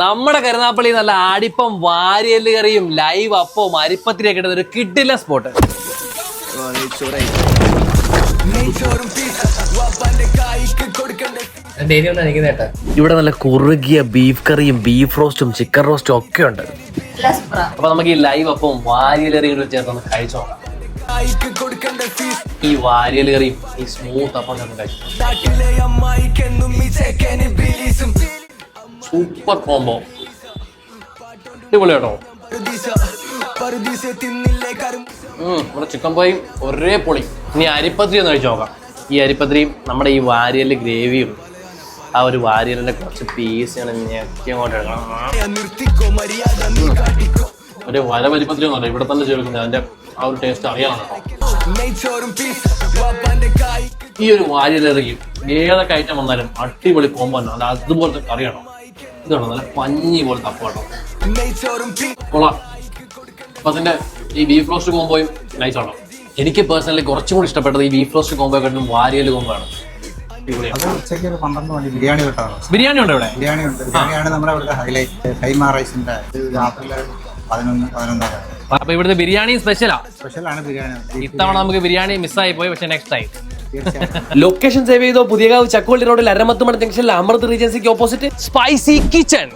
നമ്മുടെ കരുനാപ്പള്ളി നല്ല ആടിപ്പം വാരിയൽ കറിയും ലൈവ് അപ്പവും അരിപ്പത്തിരിയൊക്കെ ഇടുന്ന ഒരു കിഡിലെ സ്പോട്ട്. ഇവിടെ നല്ല കുറുകിയ ബീഫ് കറിയും ബീഫ് റോസ്റ്റും ചിക്കൻ റോസ്റ്റും ഒക്കെ ഉണ്ട്. അപ്പൊ നമുക്ക് ഈ ലൈവ് അപ്പവും വാരിയൽ കറിയും കൂടി ചേർത്തൊന്ന് കഴിച്ചു നോക്കാം. ഈ വാരിയൽ കറിയും ഈ സ്മൂത്ത് അപ്പം നമുക്ക് കഴിച്ചു സൂപ്പർ കോംബോ. അടിപൊളി നമ്മുടെ ചിക്കൻ പോയി ഒരേ പൊളി. ഇനി അരിപ്പത്രി ഒന്ന് കഴിച്ചു നോക്കാം. ഈ അരിപ്പത്രിയും നമ്മുടെ ഈ വാരിയലിന്റെ ഗ്രേവിയും ആ ഒരു വാരിയലിന്റെ കുറച്ച് പീസ് ഞാൻ ഞെക്കി അങ്ങോട്ട് ഒരു വര പരിപ്പത്തിരി ഒന്നുമല്ല. ഇവിടെ തന്നെ ചേർക്കുന്നത് അതിന്റെ ആ ഒരു ടേസ്റ്റ് അറിയാം ഈ ഒരു വാരിയലിറങ്ങി ഏതൊക്കെ ഐറ്റം വന്നാലും അടിപൊളി കോമ്പോ അതുപോലത്തെ കറിയാണോ ഇതാണോ? നല്ല പഞ്ഞി പോലത്തെ അപ്പാട്ടോ. കൊള്ളാം. അപ്പൊ അതിന്റെ ഈ ബീഫ് റോസ്റ്റ് കോമ്പോയും നൈസ് ആണോ? എനിക്ക് പേഴ്സണലി കുറച്ചും കൂടി ഇഷ്ടപ്പെട്ടത് ഈ ബീഫ് റോസ്റ്റ് കോമ്പോ കണ്ടും വാരിയൽ കോമ്പോ ആണ്. ബിരിയാണി ബിരിയാണി ഉണ്ടോ ഇവിടെ? ബിരിയാണി ഉണ്ട്. ബിരിയാണിയാണ് നമ്മുടെ ഇവിടുത്തെ ഹൈലൈറ്റ് കൈമ റൈസിന്റെ രാത്രിയിലെ പതിനൊന്ന് പതിനൊന്നര. അപ്പൊ ഇവിടുത്തെ ബിരിയാണി സ്പെഷ്യലാ സ്പെഷ്യലാണ് ബിരിയാണി. ഇത്തവണ നമുക്ക് ബിരിയാണി മിസ്സായി പോയി പക്ഷെ നെക്സ്റ്റ് ടൈം ലൊക്കേഷൻ സേവ് ചെയ്തോ പുതിയകാവ് ചക്കോളി റോഡിൽ അരമത്തുമണ ജംഗ്ഷനിൽ അമൃത് റീജൻസിക്ക് ഓപ്പോസിറ്റ് സ്പൈസി കിച്ചൺ